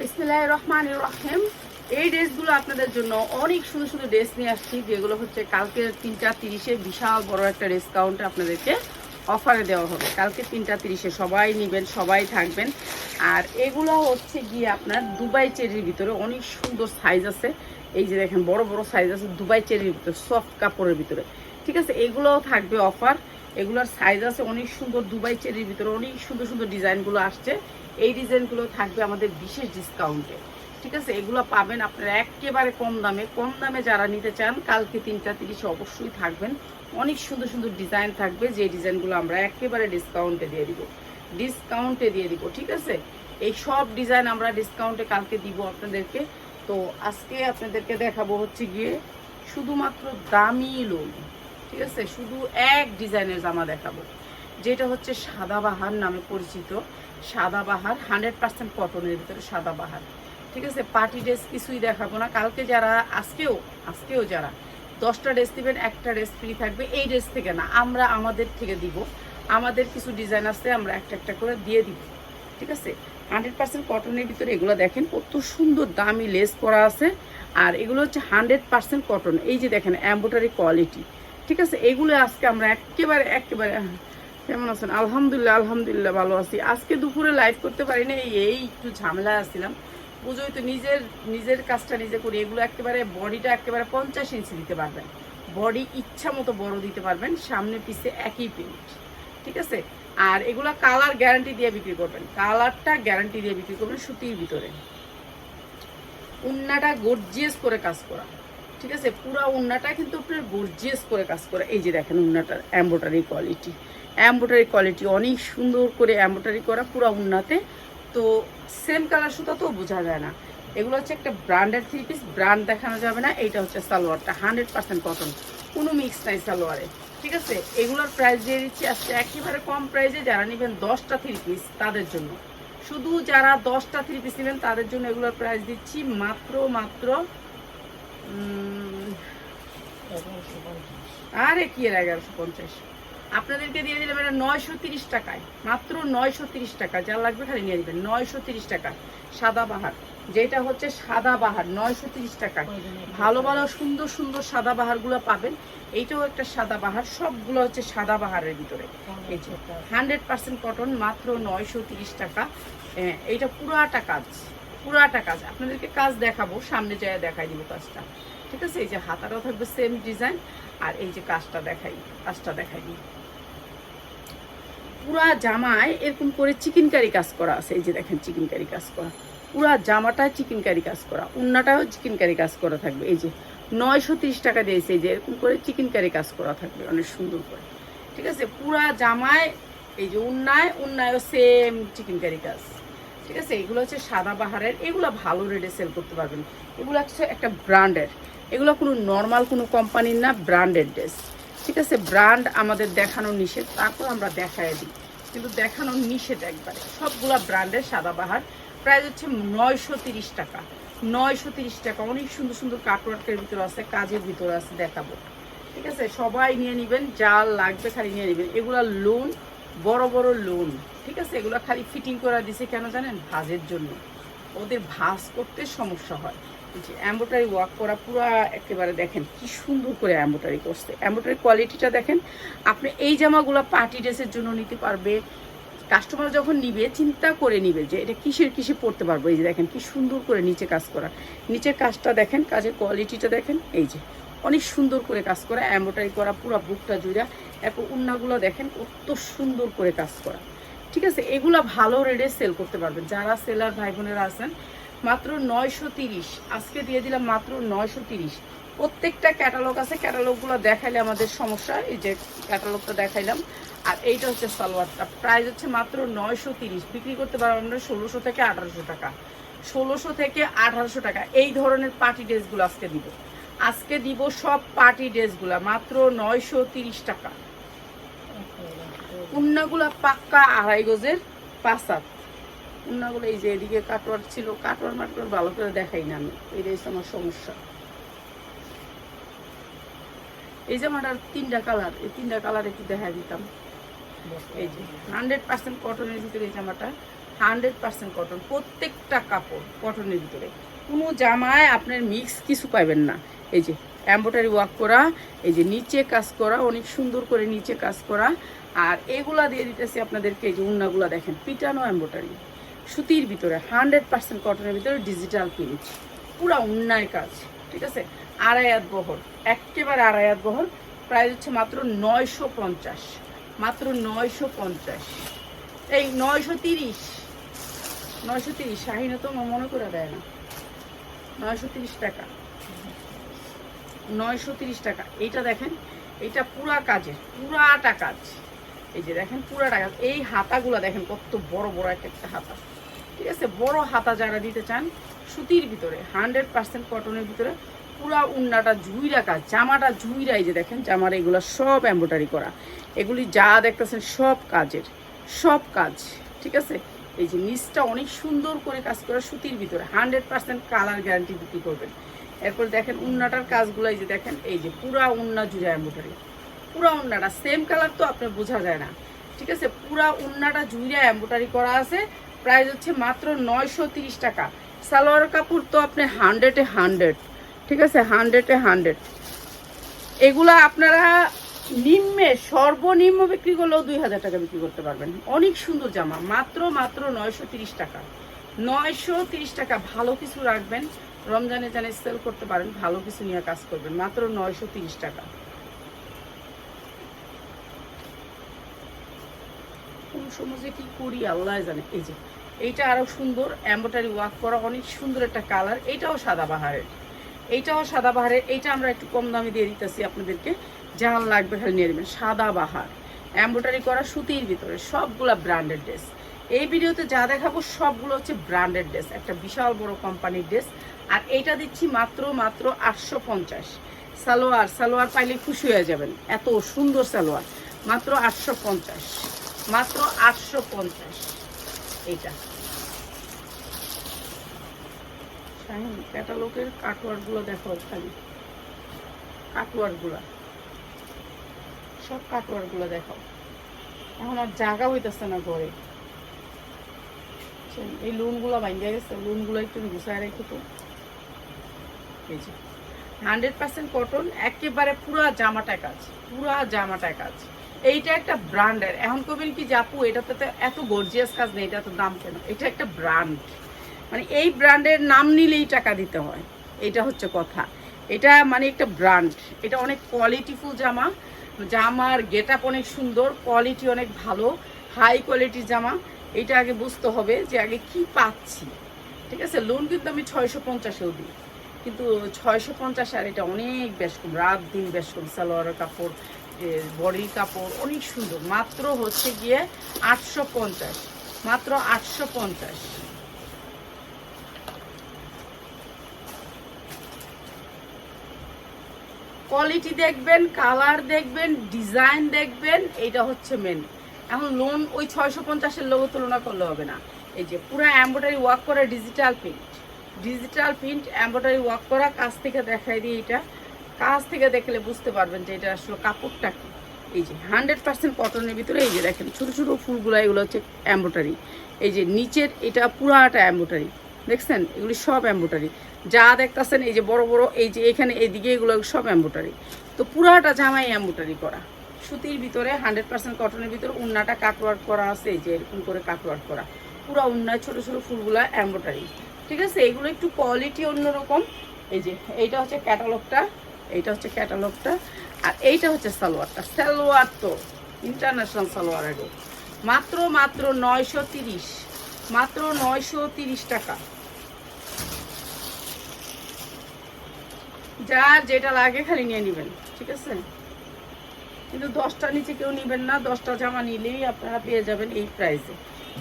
বিসমিল্লাহ রহমান রহিম এই ড্রেসগুলো আপনাদের জন্য অনেক সুন্দর সুন্দর ড্রেস নিয়ে আসছি, যেগুলো হচ্ছে কালকে তিনটা তিরিশে বিশাল বড় একটা ডিসকাউন্ট আপনাদেরকে অফারে দেওয়া হবে। কালকে তিনটা তিরিশে সবাই নেবেন, সবাই থাকবেন। আর এগুলো হচ্ছে গিয়ে আপনার দুবাই চেরির ভিতরে অনেক সুন্দর সাইজ আছে। এই যে দেখেন, বড় বড় সাইজ আছে দুবাই চেরির ভিতরে সফট কাপড়ের ভিতরে। ঠিক আছে, এগুলোও থাকবে অফার এগুলোর সাইজ আছে অনেক সুন্দর দুবাই চেরির ভিতরে অনেক সুন্দর সুন্দর ডিজাইনগুলো আসছে। এই ডিজাইনগুলো থাকবে আমাদের বিশেষ ডিসকাউন্টে ঠিক আছে? এগুলো পাবেন আপনারা একেবারে কম দামে। কম দামে যারা নিতে চান, কালকে তিনটা তিরিশে অবশ্যই থাকবেন। অনেক সুন্দর সুন্দর ডিজাইন থাকবে, যে ডিজাইনগুলো আমরা একেবারে ডিসকাউন্টে দিয়ে দিব। ডিসকাউন্টে দিয়ে দিব, ঠিক আছে? এই সব ডিজাইন আমরা ডিসকাউন্টে কালকে দিব আপনাদেরকে। তো আজকে আপনাদেরকে দেখাবো হচ্ছে গিয়ে শুধুমাত্র দামি লোন ঠিক আছে? শুধু এক ডিজাইনের জামা দেখাবো। যেটা হচ্ছে সাদাবাহার নামে পরিচিত। সাদাবাহার হান্ড্রেড পার্সেন্ট কটনের ভিতরে সাদাবাহার ঠিক আছে? পার্টি ড্রেস কিছুই দেখাবো না। কালকে যারা, আজকেও আজকেও যারা, দশটা ড্রেস দিবেন, একটা ড্রেস ফ্রি থাকবে। এই ড্রেস থেকে না, আমরা আমাদের থেকে দিব। আমাদের কিছু ডিজাইন আছে, আমরা একটা একটা করে দিয়ে দিব। ঠিক আছে? হান্ড্রেড পার্সেন্ট কটনের ভিতরে এগুলো দেখেন, কত সুন্দর দামি লেস করা আছে। আর এগুলো হচ্ছে হান্ড্রেড পার্সেন্ট কটন এই যে দেখেন এম্বোটারি কোয়ালিটি ঠিক আছে, এগুলো আজকে আমরা একেবারে একেবারে কেমন আছেন? আলহামদুলিল্লাহ আলহামদুলিল্লাহ ভালো আছি। আজকে দুপুরে লাইভ করতে পারি না এই- এই একটু ঝামেলা আসছিলাম পুজোয় তো নিজের নিজের কাজটা নিজে করি, এগুলো একেবারে বডিটা একেবারে পঞ্চাশ ইঞ্চি দিতে পারবেন। বডি ইচ্ছা মতো বড় দিতে পারবেন, সামনে পিছে একই প্রিন্ট ঠিক আছে? আর এগুলো কালার গ্যারান্টি দিয়ে বিক্রি করবেন। কালারটা গ্যারান্টি দিয়ে বিক্রি করবেন সুতির ভিতরে। উন্নাটা গর্জিয়াস করে কাজ করা। ঠিক আছে? পুরো উন্নাটা কিন্তু আপনার গর্জিয়াস করে কাজ করে। এই যে দেখেন উন্নাটার এম্বোটারি কোয়ালিটি এম্বোটারি কোয়ালিটি অনেক সুন্দর করে এম্বোটারি করা পুরো উন্নাতে। তো সেম কালার সুতা তো বোঝা যায় না। এগুলো হচ্ছে একটা ব্র্যান্ডের থ্রি পিস ব্র্যান্ড দেখানো যাবে না। এইটা হচ্ছে সালোয়ারটা হান্ড্রেড পার্সেন্ট কটন কোনো মিক্স নাই সালোয়ারে। ঠিক আছে? এগুলোর প্রাইস দিয়ে দিচ্ছি আজকে একেবারে কম প্রাইসে যারা নেবেন দশটা থ্রি পিস তাদের জন্য। শুধু যারা দশটা থ্রি পিস নেবেন তাদের জন্য এগুলোর প্রাইস দিচ্ছি মাত্র মাত্র আরে কি এর এগারোশো পঞ্চাশ? আপনাদেরকে দিয়ে দিলাম এটা নয়শো তিরিশ টাকায়। মাত্র নয়শো তিরিশ টাকা। যা লাগবে খালি নিয়ে নেবেন। নয়শো তিরিশ টাকা। সাদা বাহার। যেটা হচ্ছে সাদা বাহার, নয়শো তিরিশ টাকায় ভালো ভালো সুন্দর সুন্দর সাদা বাহারগুলো পাবেন। এইটাও একটা সাদা বাহার। সবগুলো হচ্ছে সাদা বাহারের ভিতরে। হান্ড্রেড পার্সেন্ট কটন, মাত্র নয়শো তিরিশ টাকা। এইটা পুরাটা কাজ। পুরাটা কাজ। আপনাদেরকে কাজ দেখাবো, সামনে যায় দেখাই দিব কাজটা। ঠিক আছে? এই যে হাতাটাও থাকবে সেম ডিজাইন আর এই যে কাজটা দেখাই কাজটা দেখাই দিই। পুরা জামায় এরকম করে চিকেন কারি কাজ করা আছে। এই যে দেখেন চিকেন কারি কাজ করা। পুরা জামাটায় চিকেন কারি কাজ করা। উন্নাটাও চিকেন কারি কাজ করা থাকবে। এই যে নয়শো তিরিশ টাকা দিয়েছে। এই যে এরকম করে চিকেন কারি কাজ করা থাকবে, অনেক সুন্দর করে। ঠিক আছে? পুরা জামায়, এই যে উন্নায়, উন্নায়ও সেম চিকেন কারি কাজ। ঠিক আছে? এগুলো হচ্ছে সাদা বাহারের, এগুলো ভালো রেটে সেল করতে পারবেন। এগুলো হচ্ছে একটা ব্র্যান্ডের এগুলো কোনো নর্মাল কোনো কোম্পানির না ব্র্যান্ডের ড্রেস ঠিক আছে? ব্র্যান্ড আমাদের দেখানো নিষেধ, তারপর আমরা দেখায় দিই। কিন্তু দেখানো নিষেধ একবারে। সবগুলা ব্র্যান্ডের সাদাবাহার প্রাইস হচ্ছে নয়শো তিরিশ টাকা। নয়শো তিরিশ টাকা। অনেক সুন্দর সুন্দর কাটওয়ার্কের ভিতরে আছে, কাজের ভিতরে আছে, দেখাবো। ঠিক আছে? সবাই নিয়ে নেবেন, যা লাগবে খালি নিয়ে নেবেন। এগুলা লোন বড় বড় লোন ঠিক আছে? এগুলো খালি ফিটিং করে দিছে কেন জানেন? ভাজের জন্য। ওদের ভাজ করতে সমস্যা হয়। যে এম্বোটারি ওয়ার্ক করা পুরো একেবারে দেখেন কি সুন্দর করে এম্বোটারি করছে। এম্বোটারি কোয়ালিটিটা দেখেন, আপনি এই জামাগুলো পার্টি ড্রেসের জন্য নিতে পারবে। কাস্টমার যখন নিবে, চিন্তা করে নিবে যে এটা কিসের, কিসে পড়তে পারব? এই যে দেখেন কি সুন্দর করে নিচে কাজ করা। নিচের কাজটা দেখেন, কাজের কোয়ালিটিটা দেখেন, এই যে অনেক সুন্দর করে কাজ করা। এম্বোটারি করা পুরো বুকটা জুড়া। এরপর উন্নাগুলো দেখেন কত সুন্দর করে কাজ করা। ঠিক আছে, এগুলো ভালো রেটে সেল করতে পারবেন। যারা সেলার ভাই বোনেরা আছেন, মাত্র নয়শো তিরিশ। আজকে দিয়ে দিলাম মাত্র নয়শো তিরিশ। প্রত্যেকটা ক্যাটালগ আছে ক্যাটালগুলো দেখাইলে আমাদের সমস্যা, এই যে ক্যাটালগটা দেখাইলাম। আর এইটা হচ্ছে সালোয়ারটা প্রাইস হচ্ছে মাত্র নয়শো তিরিশ। বিক্রি করতে পারবেন আমরা ষোলোশো থেকে আঠারোশো টাকা। ষোলোশো থেকে আঠারোশো টাকা। এই ধরনের পার্টি ড্রেসগুলো আজকে দিব। আজকে দিব সব পার্টি ড্রেসগুলো মাত্র নয়শো তিরিশ টাকা। উন্নাগুলা পাক্কা আড়াই গজের পাঁচাত। উন্নাগুলো এই যে এদিকে কাটোয়ার ছিল, কাটোয়ার মাটোয়ার ভালো করে দেখাই না আমি। এইটাই আমার সমস্যা। এই জামাটার তিনটা কালার, এই তিনটা কালার একটু দেখা দিতাম। এই যে হান্ড্রেড পার্সেন্ট কটনের ভিতরে এই জামাটা, হান্ড্রেড পার্সেন্ট কটন, প্রত্যেকটা কাপড় কটনের ভিতরে। কোনো জামায় আপনার মিক্স কিছু পাবেন না। এই যে এম্ব্রয়ডারি ওয়ার্ক করা, এই যে নিচে কাজ করা, অনেক সুন্দর করে নিচে কাজ করা আর এগুলা দিয়ে দিতেছি আপনাদেরকে এই যে উন্নাগুলা দেখেন, পিটানো এম্ব্রয়ডারি সুতির ভিতরে হান্ড্রেড পার্সেন্ট কটনের ভিতরে ডিজিটাল প্রিন্ট পুরা উন্নয় কাজ, ঠিক আছে? আড়াইয়াত বহর, একেবারে আড়াইয়াত বহর, প্রাইস হচ্ছে মাত্র নয়শো পঞ্চাশ। মাত্র নয়শো পঞ্চাশ। এই নয়শো তিরিশ নয়শো তিরিশ, শাহিনা তো মনে করে দেয় না। নয়শো তিরিশ টাকা। নয়শো তিরিশ টাকা। এইটা দেখেন এটা পুরা কাজের, পুরাটা কাজ। এই যে দেখেন পুরাটা কাজ এই হাতাগুলো দেখেন কত বড় বড় এক একটা হাতা। ঠিক আছে? বড় হাতা যারা দিতে চান, সুতির ভিতরে হান্ড্রেড পার্সেন্ট কটনের ভিতরে, পুরা উন্নাটা ঝুইরা কাজ, জামাটা ঝুইরা, এই যে দেখেন, জামার এগুলো সব এম্ব্রয়ডারি করা। এগুলি যা দেখতেছেন সব কাজের, সব কাজ। ঠিক আছে? এই যে নিচটা অনেক সুন্দর করে কাজ করা সুতির ভিতরে হান্ড্রেড পার্সেন্ট কালার গ্যারান্টি বিক্রি করবেন। এরপর দেখেন উন্নাটার কাজগুলো, এই যে দেখেন, এই যে পুরা উন্না জুড়ে এম্ব্রয়ডারি পুরা উন্নাটা। সেম কালার তো আপনার বোঝা যায় না। ঠিক আছে? পুরা উন্নাটা জুইরা এম্ব্রয়ডারি করা আছে। প্রাইস হচ্ছে মাত্র নয়শো টাকা। সালোয়ার কাপড় তো আপনি হান্ড্রেডে হান্ড্রেড ঠিক আছে? হান্ড্রেডে হান্ড্রেড এগুলা আপনারা নিম্নে সর্বনিম্ন বিক্রি করলেও দুই হাজার টাকা বিক্রি করতে পারবেন। অনেক সুন্দর জামা। মাত্র মাত্র নয়শো তিরিশ টাকা। নয়শো তিরিশ টাকা ভালো কিছু রাখবেন। রমজানে জানে সেল করতে পারেন, ভালো কিছু নিয়ে কাজ করবেন। মাত্র নয়শো তিরিশ টাকা। সময় কি করি আল্লাহ জানে। এই যে, এইটা আরও সুন্দর এম্ব্রয়ডারি ওয়ার্ক করা অনেক সুন্দর একটা কালার এইটাও সাদা বাহারের। এইটাও সাদা বাহারের, এইটা আমরা একটু কম দামে দিয়ে দিতেছি আপনাদেরকে। যার লাগবে খালি নিয়ে নেবেন, সাদা বাহার। এম্ব্রয়ডারি করা সুতির ভিতরে, সবগুলা ব্র্যান্ডেড ড্রেস এই ভিডিওতে যা দেখাবো, সবগুলো হচ্ছে ব্র্যান্ডেড ড্রেস একটা বিশাল বড় কোম্পানির ড্রেস আর এইটা দিচ্ছি মাত্র মাত্র আটশো পঞ্চাশ। সালোয়ার সালোয়ার পাইলে খুশি হয়ে যাবেন, এত সুন্দর সালোয়ার, মাত্র আটশো পঞ্চাশ। মাত্র আটশো পঞ্চাশ। এইটা। ক্যাটালগের কাটওয়ার্কগুলো দেখো খালি। কাটওয়ার্কগুলো। সব কাটওয়ার্কগুলো দেখো। এখন আর জায়গা হইতেছে না ঘরে। এই লোনগুলো ভাঙ্গা গেছে। লোনগুলো একটু গুছায় রেখে তো। এই যে। হান্ড্রেড পার্সেন্ট কটন একেবারে পুরা জামাটা কাজ। পুরা জামাটা কাজ। এইটা একটা ব্র্যান্ডের। এখন কবেন কি জাপু এটাতে তো এত গর্জিয়াস কাজ নেই এটা তো দাম কেন? এটা একটা ব্র্যান্ড। মানে এই ব্র্যান্ডের নাম নিলেই টাকা দিতে হয়। এটা হচ্ছে কথা। এটা মানে একটা ব্র্যান্ড। এটা অনেক কোয়ালিটিফুল জামা। জামার গেট আপ অনেক সুন্দর কোয়ালিটি অনেক ভালো হাই কোয়ালিটির জামা। এটা আগে বুঝতে হবে যে আগে কি পাচ্ছি। ঠিক আছে? লোন কিন্তু আমি ছয়শো পঞ্চাশেও দিই। কিন্তু ছয়শো পঞ্চাশ আর এটা অনেক বেশ কম। রাত দিন বেশ কম। সালোয়ারের কাপড় বডির কাপড়, অনেক সুন্দর। মাত্র হচ্ছে গিয়ে আটশো পঞ্চাশ। মাত্র আটশো পঞ্চাশ। কোয়ালিটি দেখবেন কালার দেখবেন ডিজাইন দেখবেন এটা হচ্ছে মেন এখন লোন ওই ছয়শো পঞ্চাশের লোগো তুলনা করলে হবে না। এই যে পুরো এম্ব্রয়ডারি ওয়ার্ক করা digital print digital print embroidery work করা, কাছ থেকে দেখাই দিই এটা কাজ থেকে দেখলে বুঝতে পারবেন যে এটা আসলে কাপড়টা কি। এই যে হান্ড্রেড পার্সেন্ট কটনের ভিতরে এই যে দেখেন, ছোটো ছোটো ফুলগুলো, এগুলো হচ্ছে এম্ব্রয়ডারি এই যে নিচের এটা পুরাটা এম্ব্রয়ডারি দেখছেন? এগুলি সব এম্ব্রয়ডারি যা দেখতেছেন, এই যে বড় বড়, এই যে এখানে এইদিকে এগুলো সব এম্ব্রয়ডারি তো পুরাটা জামাই এম্ব্রয়ডারি করা। সুতির ভিতরে হান্ড্রেড পার্সেন্ট কটনের ভিতরে উন্নাটা কাটওয়ার্ক করা আছে, এই যে এরকম করে কাটওয়ার্ক করা। পুরো উন্নায় ছোট ছোট ফুলগুলো এম্ব্রয়ডারি ঠিক আছে? এগুলো একটু কোয়ালিটি অন্যরকম। এই যে, এইটা হচ্ছে ক্যাটালগটা এইটা হচ্ছে ক্যাটালগটা, আর এইটা হচ্ছে সালোয়ারটা। সালোয়ার তো ইন্টারন্যাশনাল সালোয়ার আগে মাত্র মাত্র নয়শো তিরিশ, মাত্র নয়শো তিরিশ টাকা। যার যেটা লাগে খালি নিয়ে নেবেন, ঠিক আছে? কিন্তু দশটা নিচে কেউ নেবেন না, দশটা জামা নিলেই আপনারা পেয়ে যাবেন এই প্রাইসে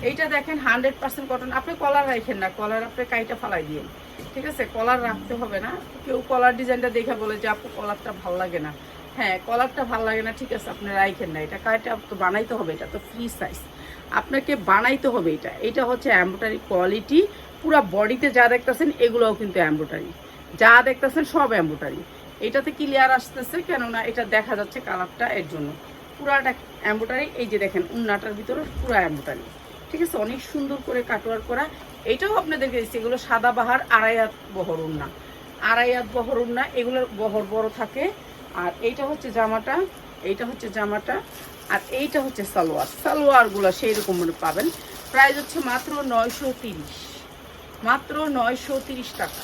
এইটা দেখেন হান্ড্রেড পার্সেন্ট কটন। আপনি কলার রাখেন না, কলার আপনি কাইটা ফালাই দিয়ে ঠিক আছে? কলার রাখতে হবে না। কেউ কলার ডিজাইনটা দেখে বলে যে, আপু, কলারটা ভালো লাগে না। হ্যাঁ কলারটা ভালো লাগে না, ঠিক আছে, আপনি রাখেন না। এটা কাইটা তো বানাইতে হবে, এটা তো ফ্রি সাইজ আপনাকে বানাইতে হবে এটা। এটা হচ্ছে এম্ব্রয়ডারি কোয়ালিটি পুরো বডিতে যা দেখতেছেন, এগুলোও কিন্তু এম্ব্রয়ডারি যা দেখতেছেন, সব এম্ব্রয়ডারি এটাতে ক্লিয়ার আসতেছে, কেননা এটা দেখা যাচ্ছে কালারটা এর জন্য। পুরাটা এম্ব্রয়ডারি এই যে দেখেন, উন্নাটার ভিতরে পুরো এম্ব্রয়ডারি ঠিক আছে, অনেক সুন্দর করে কাটোয়ার করা। এটাও আপনাদেরকে দিচ্ছি, এগুলো সাদা বাহার আড়াই হাত বহর উন্না। আড়াই হাত বহর উন্না, এগুলোর বহর বড় থাকে। আর এইটা হচ্ছে জামাটা, এইটা হচ্ছে জামাটা, আর এইটা হচ্ছে সালোয়ার। সালোয়ারগুলো সেই রকম পাবেন। প্রাইস হচ্ছে মাত্র নয়শো তিরিশ। মাত্র নয়শো তিরিশ টাকা।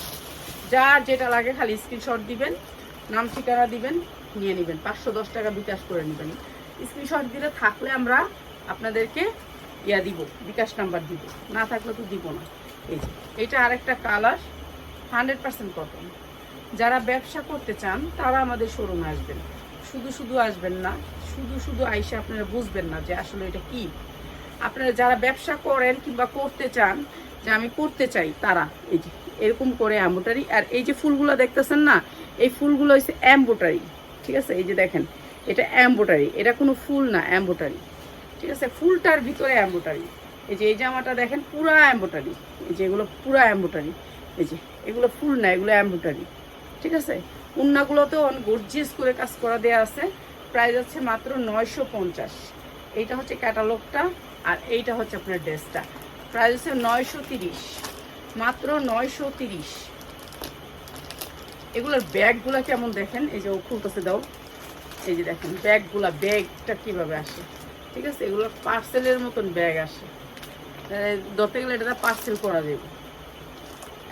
যার যেটা লাগে খালি স্ক্রিনশট দিবেন, নাম ঠিকানা দিবেন, নিয়ে নেবেন। পাঁচশো দশ টাকা বিকাশ করে নেবেন। স্ক্রিনশট দিলে থাকলে আমরা আপনাদেরকে ইয়া দিব, বিকাশ নাম্বার দিব। না থাকলে তো দিব না। এই যে এটা আরেকটা কালার, হান্ড্রেড পার্সেন্ট কটন যারা ব্যবসা করতে চান, তারা আমাদের শোরুমে আসবেন। শুধু শুধু আসবেন না, শুধু শুধু আইসে আপনারা বুঝবেন না যে আসলে এটা কি। আপনারা যারা ব্যবসা করেন কিংবা করতে চান, যে আমি করতে চাই, তারা, এই যে, এরকম করে অ্যাম্বোটারি আর এই যে ফুলগুলো দেখতেছেন না, এই ফুলগুলো হচ্ছে অ্যাম্বোটারি ঠিক আছে? এই যে দেখেন, এটা অ্যাম্বোটারি এটা কোনো ফুল না অ্যাম্বোটারি ঠিক আছে? ফুলটার ভিতরে অ্যাম্বোটারি এই যে এই জামাটা দেখেন, পুরা অ্যাম্বোটারি এই যে এগুলো পুরা অ্যাম্বোটারি এই যে এগুলো ফুল না, এগুলো অ্যাম্বোটারি ঠিক আছে? উন্নাগুলোতেও অনেক গর্জিয়াস করে কাজ করা দেওয়া আছে। প্রাইস হচ্ছে মাত্র নয়শো পঞ্চাশ। এইটা হচ্ছে ক্যাটালগটা আর এইটা হচ্ছে আপনার ড্রেসটা। প্রাইস হচ্ছে নয়শো তিরিশ। মাত্র নয়শো তিরিশ। এগুলোর ব্যাগগুলো কেমন দেখেন? এই যে ও খুলতেছে দাও। এই যে দেখেন, ব্যাগগুলা, ব্যাগটা কীভাবে আসে? ঠিক আছে? এগুলো পার্সেলের মতন ব্যাগ আসে। ধরতে গেলে এটা পার্সেল করা যাবে।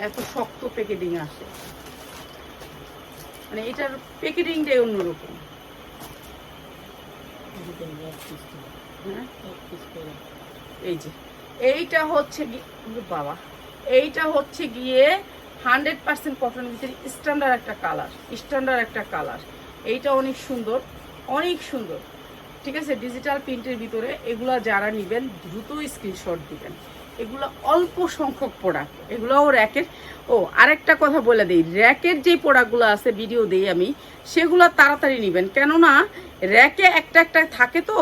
এত শক্ত প্যাকেটিং আসে। মানে এটার প্যাকেটিংটাই অন্যরকম। হ্যাঁ? এই যে। এইটা হচ্ছে বাবা। এইটা হচ্ছে গিয়ে হান্ড্রেড পার্সেন্ট কটনের ভিতরে স্ট্যান্ডার্ড একটা কালার স্ট্যান্ডার্ড একটা কালার এইটা অনেক সুন্দর অনেক সুন্দর। ঠিক আছে? ডিজিটাল প্রিন্টের ভিতরে এগুলো যারা নেবেন, দ্রুত স্ক্রিনশট দিবেন। এগুলো অল্প সংখ্যক প্রোডাক্ট এগুলোও র্যাকের ও, আরেকটা কথা বলে দিই। র্যাকের যে প্রোডাক্টগুলো আছে ভিডিও দিই আমি, সেগুলো তাড়াতাড়ি নেবেন। কেননা র্যাকে একটা একটা থাকে তো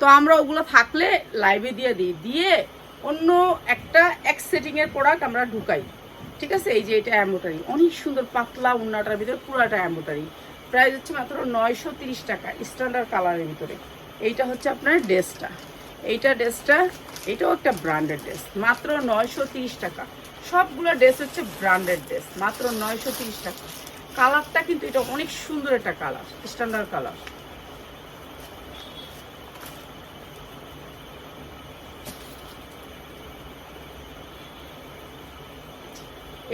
তো আমরা ওগুলো থাকলে লাইভে দিয়ে দিই। দিয়ে অন্য একটা এক সেটিংয়ের প্রোডাক্ট আমরা ঢুকাই। ঠিক আছে? এই যে এটা অ্যাম্বোটারি অনেক সুন্দর, পাতলা উন্নাটার ভিতরে পুরাটা অ্যাম্বোটারি প্রাইস হচ্ছে মাত্র নয়শো টাকা স্ট্যান্ডার্ড কালারের ভিতরে। এইটা হচ্ছে আপনার ড্রেসটা। এইটা ড্রেসটা, এটাও একটা ব্র্যান্ডেড ড্রেস মাত্র নয়শো টাকা। সবগুলো ড্রেস হচ্ছে ব্র্যান্ডেড ড্রেস মাত্র নয়শো টাকা। কালারটা কিন্তু এটা অনেক সুন্দর একটা কালার স্ট্যান্ডার্ড কালার।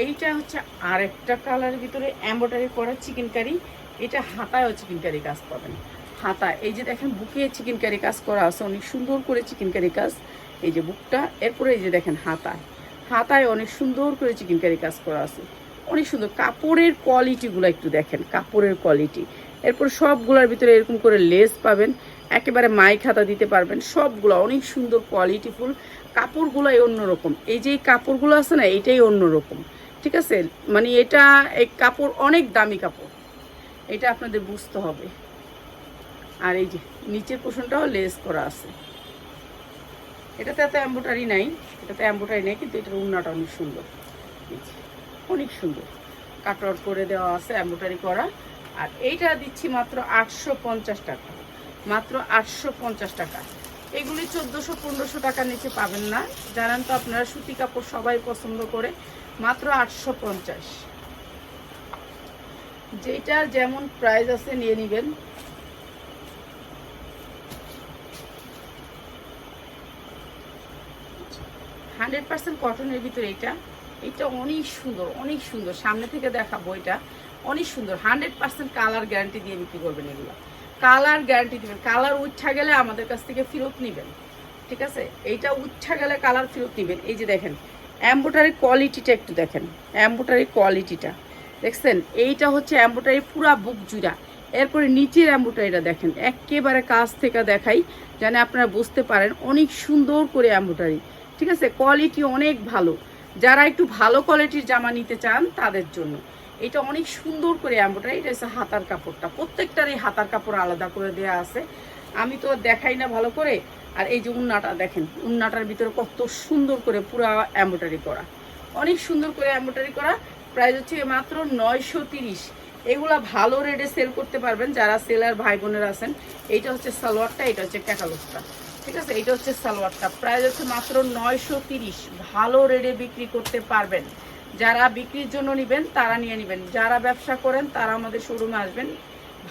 এইটা হচ্ছে আরেকটা কালারের ভিতরে এম্ব্রয়ডারি করা চিকেন কারি এটা হাতায়ও চিকেন কারি কাজ পাবেন। হাতা। এই যে দেখেন, বুকে চিকেন কারি কাজ করা আছে, অনেক সুন্দর করে চিকেন কারি কাজ। এই যে বুকটা, এরপরে এই যে দেখেন হাতায় হাতায় অনেক সুন্দর করে চিকেন কারি কাজ করা আছে। অনেক সুন্দর। কাপড়ের কোয়ালিটিগুলো একটু দেখেন, কাপড়ের কোয়ালিটি এরপর সবগুলোর ভিতরে এরকম করে লেস পাবেন, একেবারে মাইক হাতা দিতে পারবেন। সবগুলো অনেক সুন্দর কোয়ালিটিফুল কাপড়গুলোই অন্যরকম। এই যে কাপড়গুলো আছে না এটাই অন্যরকম। ঠিক আছে? মানে এটা, এই কাপড় অনেক দামি কাপড়। এটা আপনাদের বুঝতে হবে। আর এই যে, নিচের পোষণটাও লেস করা আছে। এটাতে এত অ্যাম্বোটারি নাই, এটাতে অ্যাম্বোটারি নেই, কিন্তু এটার উন্নাটা অনেক সুন্দর। অনেক সুন্দর। কাটওয়ার্ক করে দেওয়া আছে অ্যাম্বোটারি করা। আর এইটা দিচ্ছি মাত্র আটশো পঞ্চাশ টাকা। মাত্র আটশো পঞ্চাশ টাকা। এগুলি চোদ্দোশো, পনেরোশো টাকার নিচে পাবেন না। জানান তো আপনারা, সুতি কাপড় সবাই পছন্দ করে। মাত্র আটশো পঞ্চাশ। যেটা যেমন প্রাইস আছে, নিয়ে নেবেন। হান্ড্রেড পার্সেন্ট কটনের ভিতরে এটা এটা অনেক সুন্দর অনেক সুন্দর। সামনে থেকে দেখাবো এটা, অনেক সুন্দর। হান্ড্রেড পার্সেন্ট কালার গ্যারান্টি দিয়ে বিক্রি করবেন এগুলো। কালার গ্যারান্টি দিবেন। কালার উঠা গেলে আমাদের কাছ থেকে ফেরত নেবেন। ঠিক আছে? এইটা উঠা গেলে কালার ফেরত নেবেন। এই যে দেখেন অ্যাম্বোটারি কোয়ালিটিটা একটু দেখেন। অ্যাম্বোটারি কোয়ালিটিটা। দেখছেন? এইটা হচ্ছে অ্যাম্বোটারি পুরা বুক জুড়া। এরপরে নিচের অ্যাম্বোটারিটা দেখেন। একেবারে কাছ থেকে দেখাই, যেন আপনারা বুঝতে পারেন। অনেক সুন্দর করে অ্যাম্বোটারি ঠিক আছে? কোয়ালিটি অনেক ভালো। যারা একটু ভালো কোয়ালিটির জামা নিতে চান, তাদের জন্য। এটা অনেক সুন্দর করে অ্যাম্বোটারি এটা হচ্ছে হাতার কাপড়টা। প্রত্যেকটার এই হাতার কাপড় আলাদা করে দেয়া আছে। আমি তো দেখাই না ভালো করে। আর এই যে উন্নাটা দেখেন, উন্নাটার ভিতরে কত সুন্দর করে পুরা অ্যাম্বোটারি করা। অনেক সুন্দর করে অ্যাম্বোটারি করা। প্রাইস হচ্ছে মাত্র নয়শো তিরিশ। এগুলা ভালো রেটে সেল করতে পারবেন যারা সেলার ভাই বোনের আছেন। এইটা হচ্ছে সালোয়ারটা, এটা হচ্ছে ক্যাটালগটা ঠিক আছে, এটা হচ্ছে সালোয়ারটা প্রাইস হচ্ছে মাত্র নয়শো তিরিশ। ভালো রেটে বিক্রি করতে পারবেন। যারা বিক্রির জন্য নেবেন, তারা নিয়ে নেবেন। যারা ব্যবসা করেন, তারা আমাদের শোরুমে আসবেন।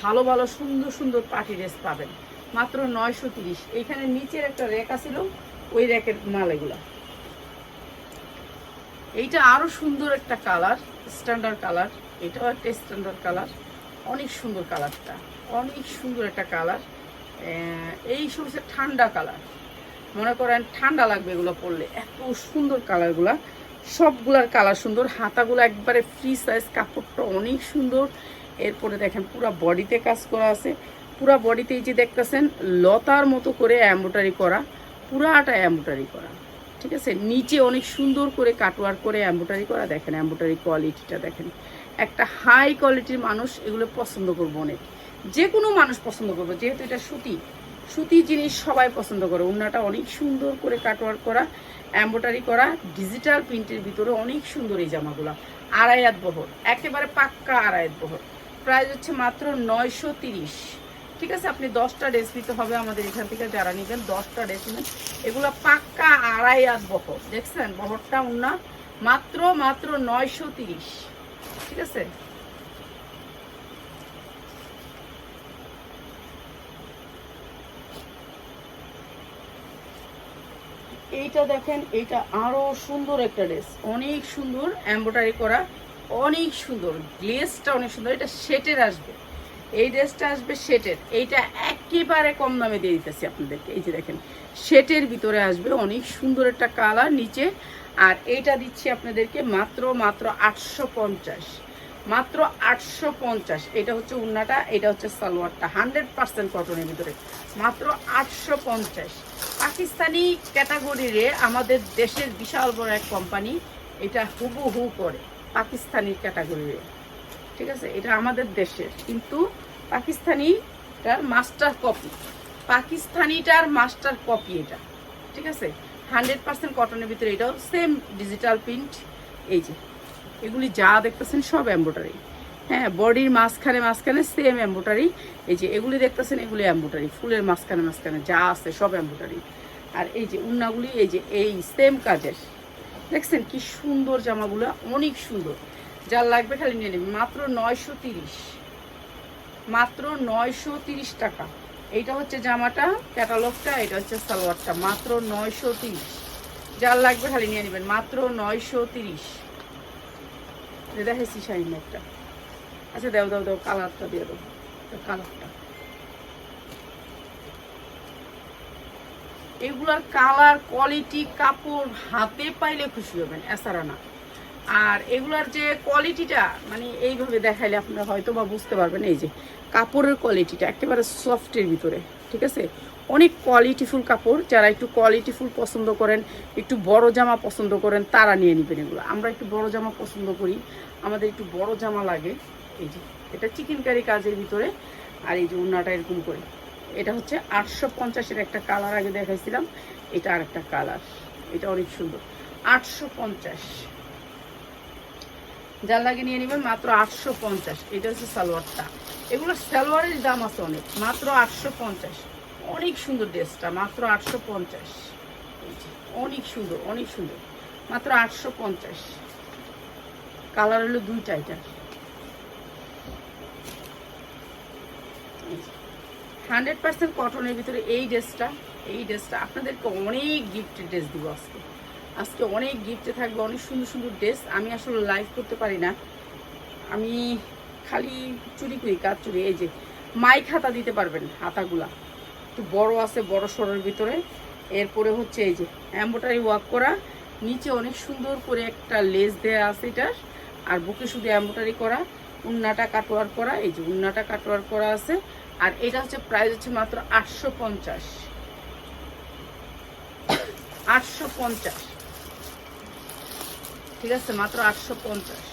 ভালো ভালো, সুন্দর সুন্দর পার্টি ড্রেস পাবেন। মাত্র নয়শো তিরিশ। এইখানে নিচের একটা রেখা ছিল ওই র্যাকের মাল এগুলা। এইটা আরও সুন্দর একটা কালার স্ট্যান্ডার্ড কালার। এটাও একটা স্ট্যান্ডার্ড কালার। অনেক সুন্দর কালারটা। অনেক সুন্দর একটা কালার। এই সরষে ঠান্ডা কালার। মনে করেন ঠান্ডা লাগবে এগুলো পরলে। এত সুন্দর কালারগুলা। সবগুলার কালার সুন্দর। হাতাগুলো একবারে ফ্রি সাইজ কাপড়টা অনেক সুন্দর। এরপরে দেখেন পুরো বডিতে কাজ করা আছে। পুরো বডিতে এই যে দেখতেছেন, লতার মতো করে এম্ব্রয়ডারি করা। পুরাটা এম্ব্রয়ডারি করা। ঠিক আছে? নিচে অনেক সুন্দর করে কাটওয়ার করে এম্ব্রয়ডারি করা। দেখেন এম্ব্রয়ডারি কোয়ালিটিটা দেখেন। একটা হাই কোয়ালিটির মানুষ এগুলো পছন্দ করব অনেক। যে কোনো মানুষ পছন্দ করবে, যেহেতু এটা সুতি। সুতি জিনিস সবাই পছন্দ করে। ওনাটা অনেক সুন্দর করে কাটওয়ার করা এম্ব্রয়ডারি করা ডিজিটাল প্রিন্টের ভিতরে অনেক সুন্দর এই জামাগুলো। আড়াই আড়াইয়াত বহর, একেবারে পাক্কা আড়াইয়াত বহর। প্রাইস হচ্ছে মাত্র নয়শো তিরিশ। ঠিক আছে, আপনি দশটা ড্রেস নিতে হবে আমাদের এখান থেকে, যারা নেবেন দশটা ড্রেস নেবেন এগুলো পাক্কা আড়াই হাত বহর। দেখছেন, বহরটা উন্না মাত্র মাত্র নয়শো তিরিশ। ঠিক আছে? এইটা দেখেন, এইটা আরও সুন্দর একটা ড্রেস। অনেক সুন্দর এমব্রয়ডারি করা, অনেক সুন্দর। গ্লেসটা অনেক সুন্দর, এটা সেটের আসবে। এই ড্রেসটা আসবে সেটের এইটা একেবারে কম দামে দিয়ে দিতেছি আপনাদেরকে। এই যে দেখেন সেটের ভিতরে আসবে অনেক সুন্দর একটা কালার নিচে। আর এইটা দিচ্ছি আপনাদেরকে মাত্র মাত্র আটশো পঞ্চাশ। মাত্র আটশো পঞ্চাশ। এটা হচ্ছে উন্নাটা, এটা হচ্ছে সালোয়ারটা। হান্ড্রেড পার্সেন্ট কটনের ভিতরে। মাত্র আটশো পঞ্চাশ। পাকিস্তানি ক্যাটাগরিরে আমাদের দেশের বিশাল বড় এক কোম্পানি, এটা হুবহু করে পাকিস্তানি ক্যাটাগরিরে। ঠিক আছে? এটা আমাদের দেশের। কিন্তু পাকিস্তানিটার মাস্টার কপি, পাকিস্তানিটার মাস্টার কপি এটা। ঠিক আছে? হান্ড্রেড পার্সেন্ট কটনের ভিতরে এটাও সেম ডিজিটাল প্রিন্ট। এই যে এগুলি যা দেখতেছেন সব এম্ব্রয়ডারি হ্যাঁ বডির মাঝখানে মাঝখানে সেম এম্ব্রয়ডারি এই যে এগুলি দেখতেছেন, এগুলি এম্ব্রয়ডারি ফুলের মাঝখানে মাঝখানে যা আছে সব এম্ব্রয়ডারি আর এই যে উন্নাগুলি, এই যে এই সেম কাজের। দেখছেন কি সুন্দর জামাগুলো, অনেক সুন্দর। যার লাগবে খালি নিয়ে নেবেন। মাত্র নয়শো তিরিশ। মাত্র নয়শো তিরিশ টাকা। এইটা হচ্ছে জামাটা ক্যাটালগটা এটা হচ্ছে সালোয়ারটা। মাত্র নয়শো তিরিশ। যার লাগবে খালি নিয়ে নেবেন। মাত্র নয়শো তিরিশ। দেখেছি শাহিন একটা। আচ্ছা দাও দাও দাও, কালারটা দিয়ে দাও। কালারটা। এগুলার কালার, কোয়ালিটি, কাপড় হাতে পাইলে খুশি হবেন, এছাড়া না। আর এগুলার যে কোয়ালিটিটা মানে এইভাবে দেখাইলে আপনারা হয়তো বা বুঝতে পারবেন, এই যে কাপড়ের কোয়ালিটিটা, একেবারে সফটের ভিতরে। ঠিক আছে? অনেক কোয়ালিটিফুল কাপড়, যারা একটু কোয়ালিটিফুল পছন্দ করেন, একটু বড় জামা পছন্দ করেন, তারা নিয়ে নেবেন এগুলো। আমরা একটু বড় জামা পছন্দ করি, আমাদের একটু বড় জামা লাগে। এই যে, এটা চিকেন কারি কাজের ভিতরে, আর এই যে উন্নাটা এরকম করে। এটা হচ্ছে আটশো পঞ্চাশের একটা কালার আগে দেখাইছিলাম, এটা আর একটা কালার। এটা অনেক সুন্দর। আটশো পঞ্চাশ। যার লাগে নিয়ে নেবেন মাত্র আটশো পঞ্চাশ। এটা হচ্ছে সালোয়ারটা। এগুলো সালোয়ারের দাম আছে অনেক, মাত্র আটশো পঞ্চাশ। অনেক সুন্দর ড্রেসটা, মাত্র আটশো পঞ্চাশ। অনেক সুন্দর অনেক সুন্দর, মাত্র আটশো পঞ্চাশ। কালার হলো দুইটা এটা। হান্ড্রেড পার্সেন্ট কটনের ভিতরে এই ড্রেসটা এই ড্রেসটা আপনাদেরকে অনেক গিফটের ড্রেস দিব আজকে। আজকে অনেক গিফটে থাকবে, অনেক সুন্দর সুন্দর ড্রেস। আমি আসলে লাইভ করতে পারি না। আমি খালি চুরি করি কাজ চুরি? এই যে, মাইক হাতা দিতে পারবেন হাতাগুলা। একটু বড় আছে, বড় সরের ভিতরে। এরপরে হচ্ছে এই যে এম্বোটারি ওয়ার্ক করা। নিচে অনেক সুন্দর করে একটা লেস দেওয়া আছে এটার। আর বুকে শুধু এম্বোটারি করা, উন্নাটা কাটোয়ার করা, এই যে উন্নাটা কাটোয়ার করা আছে। আর এটা হচ্ছে প্রাইস হচ্ছে মাত্র আটশো পঞ্চাশ। আটশো পঞ্চাশ। ঠিক আছে, মাত্র আটশো পঞ্চাশ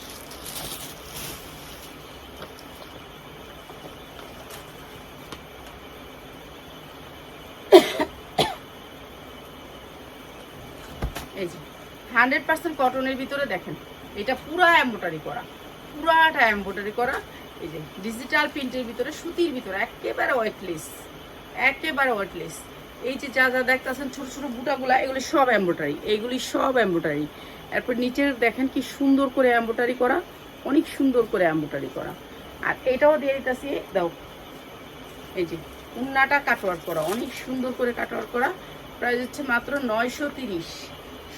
এই যে হান্ড্রেড পার্সেন্ট কটনের ভিতরে দেখেন, এটা পুরা এম্বোটারি করা, পুরাটা এম্বোটারি করা, এই যে ডিজিটাল প্রিন্টের ভিতরে, সুতির ভিতরে, একেবারে ওয়েটলেস একেবারে ওয়েটলেস এই যে যা যা দেখতেছেন, ছোটো ছোটো বুটাগুলা, এগুলি সব এম্ব্রয়ডারি এইগুলি সব এম্ব্রয়ডারি এরপর নিচের দেখেন কি সুন্দর করে এম্ব্রয়ডারি করা, অনেক সুন্দর করে এম্ব্রয়ডারি করা। আর এটাও দিয়ে দিতেছি, দাও, এই যে উন্নাটা কাটওয়ার করা, অনেক সুন্দর করে কাটওয়ার করা। প্রাইস হচ্ছে মাত্র নয়শো তিরিশ।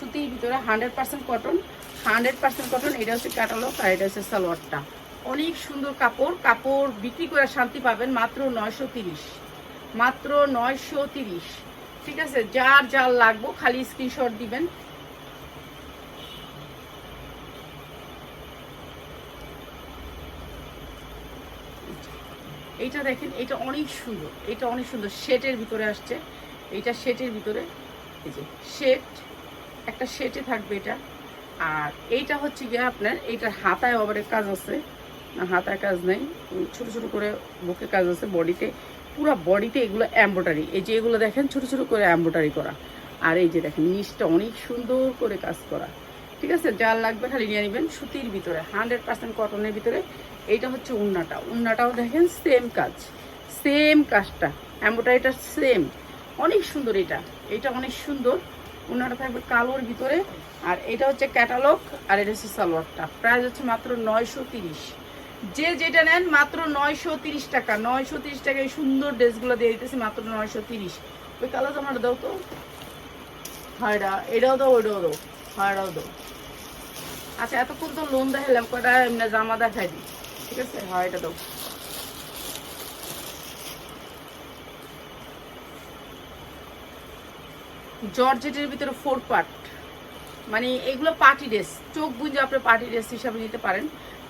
সুতির ভিতরে hundred percent cotton, hundred percent cotton, এটা হচ্ছে কাটালক আর এটা হচ্ছে সালোয়ারটা। অনেক সুন্দর কাপড় কাপড় বিক্রি করে শান্তি পাবেন মাত্র নয়শো তিরিশ। মাত্র নয়শো তিরিশ। ঠিক আছে, যার যার লাগবো খালি স্ক্রিনশট দিবেন। এইটা দেখেন এটা অনেক সুন্দর এটা অনেক সুন্দর। শেটের ভিতরে আসছে, এইটা শেটের ভিতরে, এই যে শেট একটা শেটে থাকবে এটা। আর এইটা হচ্ছে গিয়ে আপনার, এইটার হাতায় ওভারের কাজ আছে। না, হাতায় কাজ নেই। ছোট ছোট করে বুকে কাজ আছে বডিতে। পুরো বডিতে এগুলো এম্ব্রয়ডারি এই যে এগুলো দেখেন, ছোট ছোট করে এম্ব্রয়ডারি করা। আর এই যে দেখেন, নিচটা অনেক সুন্দর করে কাজ করা। ঠিক আছে? যার লাগবে খালি নিয়ে নেবেন সুতির ভিতরে হান্ড্রেড পার্সেন্ট কটনের ভিতরে। এইটা হচ্ছে উন্নাটা। উন্নাটাও দেখেন সেম কাজ। সেম কাজটা। এম্ব্রয়ডারিটা সেম অনেক সুন্দর এটা। এটা অনেক সুন্দর। উন্নাটা থাকবে কালোর ভিতরে, আর এটা হচ্ছে ক্যাটালগ, আর এটা হচ্ছে সালোয়ারটা। প্রাইস হচ্ছে মাত্র নয়শো তিরিশ। যে যেটা নেন, মাত্র নয়শো তিরিশ টাকা। নয়শো তিরিশ টাকা এই সুন্দর ড্রেসগুলো দিয়ে দিতেছি, মাত্র নয়শো তিরিশ। ওই কালার তোমার দাও তো। হায়ডা এটাও দাও, ওইটাও দাও। হায়ডাও দাও। আচ্ছা এতক্ষণ তো লোন দেখালাম কটা এমনি জামা দেখাই দিই। ঠিক আছে? হয় এটা দাও। জর্জেটের ভিতরে ফোর পার্ট মানে এগুলো পার্টি ড্রেস চোখ বুঝে আপনি পার্টি ড্রেস হিসাবে নিতে পারেন।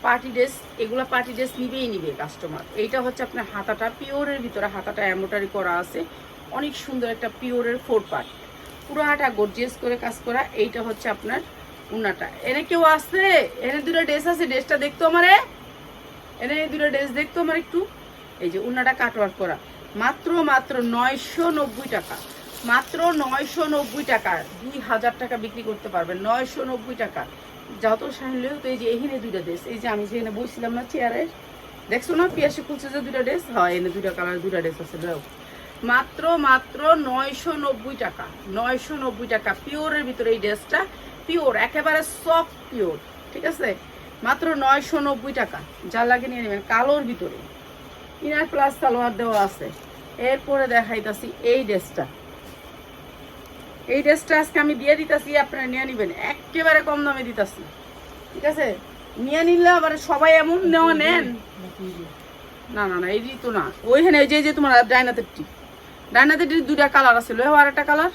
পার্টি ড্রেস এগুলো পার্টি ড্রেস নিবেই নিবে কাস্টমার এইটা হচ্ছে আপনার হাতাটা। পিওরের ভিতরে হাতাটা এম্বোটারি করা আছে। অনেক সুন্দর একটা পিওরের ফোর পার্ট পুরো হাটা গর্জিয়াস করে কাজ করা। এইটা হচ্ছে আপনার উনাটা এনে কেউ আসছে এনে দুটো ড্রেস আছে। ড্রেসটা দেখতো আমারে? এনে দুটো ড্রেস দেখতো আমার একটু। এই যে উনাটা কাটওয়ার করা। মাত্র মাত্র নয়শো নব্বই টাকা। মাত্র নয়শো নব্বই টাকা। দুই হাজার টাকা বিক্রি করতে পারবেন, নয়শো নব্বই টাকা। যত সামলেও তো এই যে এখানে দুইটা ড্রেস এই যে আমি যেখানে বসছিলাম না চেয়ারে দেখছ না? পিয়াসে খুলছে যে দুটা ড্রেস হয়, এনে দুটা কালার দুটা ড্রেস আছে দাও মাত্র মাত্র নয়শো নব্বই টাকা, নয়শো নব্বই টাকা পিওরের ভিতরে এই ড্রেসটা পিওর, একেবারে সফট পিওর, ঠিক আছে? মাত্র নয়শো নব্বই টাকা, যা লাগে নিয়ে নেবেন, কালোর ভিতরে। ইনার প্লাস সালোয়ার দেওয়া আছে। এরপরে দেখাইতাছি এই ড্রেসটা এই ড্রেসটা আজকে আমি দিয়ে দিতাছি, আপনারা নিয়ে নেবেন। একেবারে কম দামে দিতাছি। ঠিক আছে? নিয়ে নিলে আবার সবাই এমন নেওয়া নেন। না না না, এই তো না। ওইখানে এই যে যে তোমার ডাইনাতের টি ডাইনাতের টি দুটা কালার আছে। লো আর একটা কালার।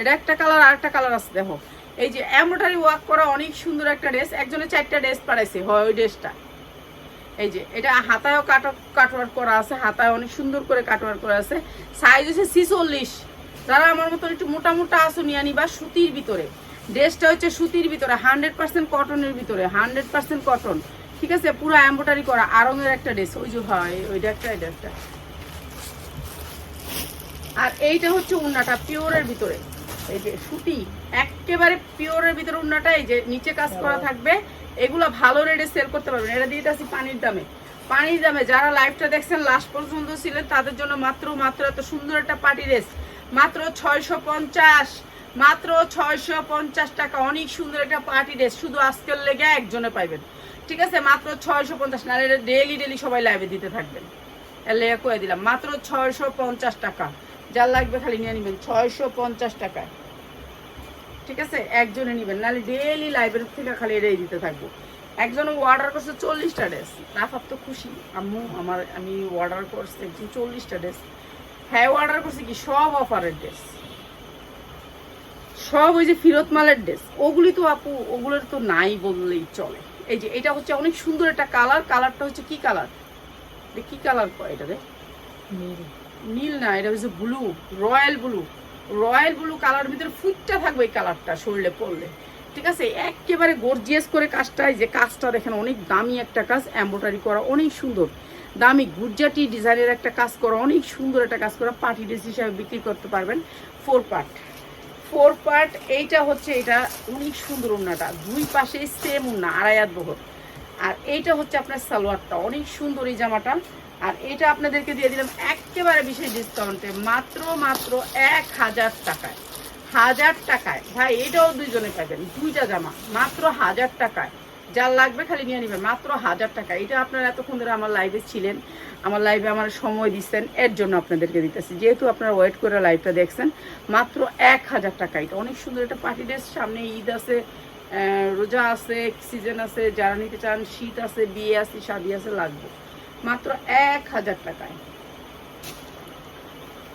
এটা একটা কালার, আর একটা কালার আছে, দেখো। এই যে এমব্রয়ডারি ওয়ার্ক করা অনেক সুন্দর একটা ড্রেস। একজনে চারটা ড্রেস পাঠাইছে হয় ওই ড্রেসটা। এই যে, এটা হাতায়ও কাট কাটওয়ার করা আছে, হাতায় অনেক সুন্দর করে কাটওয়ার করা আছে। সাইজ হচ্ছে ছিচল্লিশ। যারা আমার মতন একটু মোটা মোটা আসো নিয়ে নিবা সুতির ভিতরে। ড্রেসটা হচ্ছে সুতির ভিতরে, হান্ড্রেড পার্সেন্ট কটনের ভিতরে, হান্ড্রেড পার্সেন্ট কটন। ঠিক আছে, পুরো এম্ব্রয়ডারি করা আরঙের একটা ড্রেস। ওই যে হয় ওইটা একটা, এটা একটা। আর এইটা হচ্ছে উন্নাটা, পিওরের ভিতরে। এই যে সুতি, একেবারে পিওরের ভিতরে উন্নাটা, এই যে নিচে কাজ করা থাকবে। এগুলো ভালো রেটে সেল করতে পারবেন। এটা দিয়ে দিতেছি পানির দামে। পানির দামে, যারা লাইভটা দেখছেন লাস্ট পর্যন্ত ছিলেন, তাদের জন্য মাত্র মাত্র এত সুন্দর একটা পার্টি রেস মাত্র ছয়শো পঞ্চাশ, মাত্র ছয়শো পঞ্চাশ টাকা। অনেক সুন্দর একটা পার্টি ড্রেস শুধু আজকের লেগে একজনে পাইবেন। ঠিক আছে? মাত্র ছয়শো পঞ্চাশ না ডেলি ডেলি সবাই লাইভে দিতে থাকবেন। লেগে করে দিলাম, মাত্র ছয়শো পঞ্চাশ টাকা। যার লাগবে খালি নিয়ে নেবেন, ছয়শো পঞ্চাশ টাকায়। ঠিক আছে? একজনে নেবেন, নাহলে ডেলি লাইব্রেরি থেকে খালি এটাই দিতে থাকব। একজন অর্ডার করছে চল্লিশটা ড্রেস রাফাত তো খুশি। আম্মু, আমার, আমি অর্ডার করছি একজন চল্লিশটা ড্রেস হ্যাঁ অর্ডার করছি কি? সব অফারের ড্রেস সব ওই যে ফিরত মালের ড্রেস ওগুলি তো আপু ওগুলোর তো নাই বললেই চলে। এই যে এটা হচ্ছে অনেক সুন্দর একটা কালার কালারটা হচ্ছে কি কালার কি কালার এটা রে? নীল। না এটা হচ্ছে blue royal blue royal blue colour ভিতরে ফুটটা থাকবে এই কালারটা শরীরে পড়লে। ঠিক আছে? একেবারে গর্জিয়াস করে কাজটা এই যে কাজটা দেখেন অনেক দামি একটা কাজ। এম্ব্রয়ডারি করা অনেক সুন্দর। দামি গুজরাটি ডিজাইনের একটা কাজ করা, অনেক সুন্দর একটা কাজ করা পার্টি ড্রেস হিসাবে বিক্রি করতে পারবেন ফোর পার্ট ফোর পার্ট এইটা হচ্ছে এটা অনেক সুন্দর উন্নাটা দুই পাশে সেম উন্না আড়াই হাত বহর। আর এইটা হচ্ছে আপনার সালোয়ারটা, অনেক সুন্দর এই জামাটা। আর এটা আপনাদেরকে দিয়ে দিলাম একেবারে বিশেষ ডিসকাউন্টে মাত্র মাত্র এক হাজার টাকায়। হাজার টাকায়। ভাই, এটাও দুইজনে পাবেন, দুইটা জামা, মাত্র হাজার টাকায়। যার লাগবে খালি নিয়ে নেবেন, মাত্র হাজার টাকা। এটা আপনারা এতক্ষণ ধরে আমার লাইভে ছিলেন, আমার লাইভে আমার সময় দিচ্ছেন, এর জন্য আপনাদেরকে দিতেছি। যেহেতু আপনারা ওয়েট করে লাইভটা দেখছেন, মাত্র এক হাজার টাকা এটা। অনেক সুন্দর একটা পার্টি ড্রেস সামনে ঈদ আছে রোজা আছে সিজন আছে, যারা নিতে চান, শীত আছে, বিয়ে আছে, শাদি আছে, লাগবে। মাত্র এক হাজার টাকায়।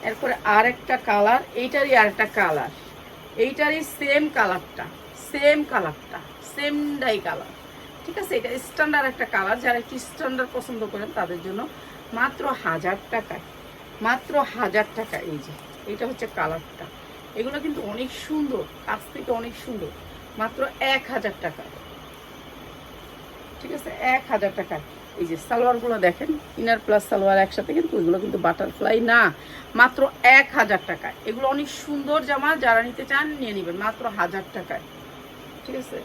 এরপরে আর একটা কালার এইটারই আর একটা কালার এইটারই সেম কালারটা সেম কালারটা সেম ডাই কালার ঠিক আছে, এটা স্ট্যান্ডার্ড একটা কালার যারা একটু স্ট্যান্ডার্ড পছন্দ করেন তাদের জন্য মাত্র হাজার টাকায়, মাত্র হাজার টাকা এই যে, এটা হচ্ছে কালারটা এগুলো কিন্তু অনেক সুন্দর, কাছ থেকে অনেক সুন্দর, মাত্র এক হাজার টাকা ঠিক আছে, এক হাজার টাকা এই যে সালোয়ারগুলো দেখেন ইনার প্লাস সালোয়ার একসাথে কিন্তু এগুলো কিন্তু বাটারফ্লাই না, মাত্র এক হাজার টাকায়। এগুলো অনেক সুন্দর জামা, যারা নিতে চান নিয়ে নেবেন, মাত্র হাজার টাকায়। ঠিক আছে?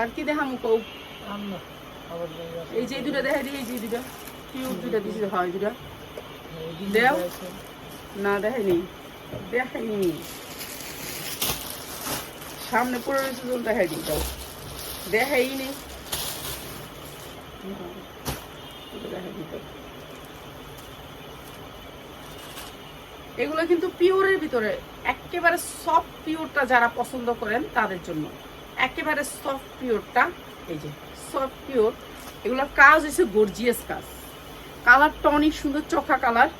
আর কি দেখাম কৌ এই যে দুটা দেখা দিই এই যে দুটা। কিউট দুটা দিছি হয় দুটা। দেও। না দেখাইনি দেখাইনি সামনে পড়ে রয়েছে যখন দেখাই দিই দাও। দেখাইনি দেখাই দিই এগুলো কিন্তু পিওরের ভিতরে, একেবারে সফট পিওরটা যারা পছন্দ করেন তাদের জন্য। একেবারে সফট পিওরটা, এই যে সফট পিওর এগুলোর কাজ হচ্ছে গর্জিয়াস কাজ। কালারটা অনেক সুন্দর চোখা কালার।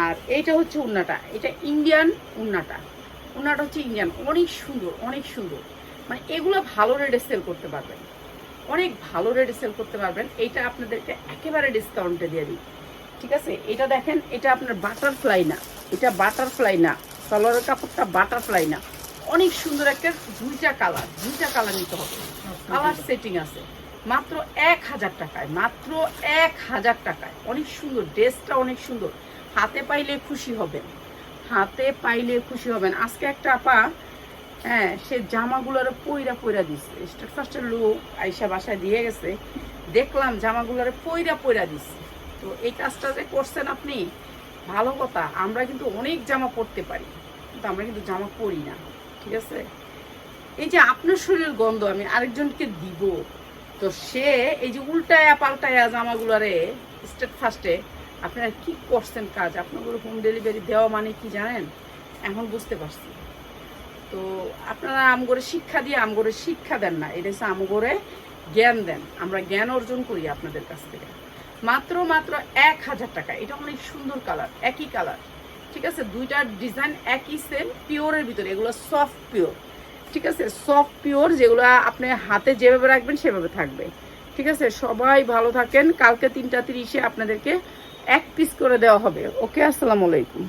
আর এইটা হচ্ছে উন্নাটা, এটা ইন্ডিয়ান উন্নাটা। উন্নাটা হচ্ছে ইন্ডিয়ান অনেক সুন্দর অনেক সুন্দর। মানে এগুলো ভালো রেটে সেল করতে পারবেন। অনেক ভালো রেটে সেল করতে পারবেন। এইটা আপনাদেরকে একেবারে ডিসকাউন্টে দিয়ে দিই। ঠিক আছে? এটা দেখেন, এটা আপনার বাটারফ্লাই না। এটা বাটারফ্লাই না সালোয়ারের কাপড়টা বাটারফ্লাই না। অনেক সুন্দর একটা দুইটা কালার দুইটা কালার নিতে হবে। কালার সেটিং আছে। মাত্র এক হাজার টাকায় মাত্র এক হাজার টাকায়। অনেক সুন্দর ড্রেসটা অনেক সুন্দর। হাতে পাইলে খুশি হবেন। হাতে পাইলে খুশি হবেন। আজকে একটা আপা হ্যাঁ সে জামাগুলোর পইরা পইরা দিচ্ছে স্টার ফার্স্টের লোক আইসা বাসায় দিয়ে গেছে। দেখলাম জামাগুলোর পইরা পইরা দিচ্ছে তো এই কাজটা যে করছেন আপনি ভালো কথা, আমরা কিন্তু অনেক জামা পরতে পারি, কিন্তু আমরা কিন্তু জামা পরি না, ঠিক আছে? এই যে আপনার শরীরের গন্ধ, আমি আরেকজনকে দিব। তো সে এই যে উল্টায়া পাল্টায়া জামাগুলারে স্টেট ফার্স্টে আপনারা কি করছেন কাজ? আপনাগুলো হোম ডেলিভারি দেওয়া মানে কি জানেন? এখন বুঝতে পারছি। তো আপনারা আমগরে শিক্ষা দিয়ে, আমগরে শিক্ষা দেন না, এটা হচ্ছে আমগরে জ্ঞান দেন। আমরা জ্ঞান অর্জন করি আপনাদের কাছ থেকে। মাত্র মাত্র এক হাজার টাকা। এটা অনেক সুন্দর কালার একই কালার ঠিক আছে? দুইটার ডিজাইন একই সেম পিওরের ভিতরে। এগুলো সফট পিওর ঠিক আছে? সফট পিওর যেগুলো আপনি হাতে যেভাবে রাখবেন, সেভাবে থাকবে। ঠিক আছে? সবাই ভালো থাকেন। কালকে তিনটা তিরিশে আপনাদেরকে এক পিস করে দেওয়া হবে। ওকে, আসসালামু আলাইকুম।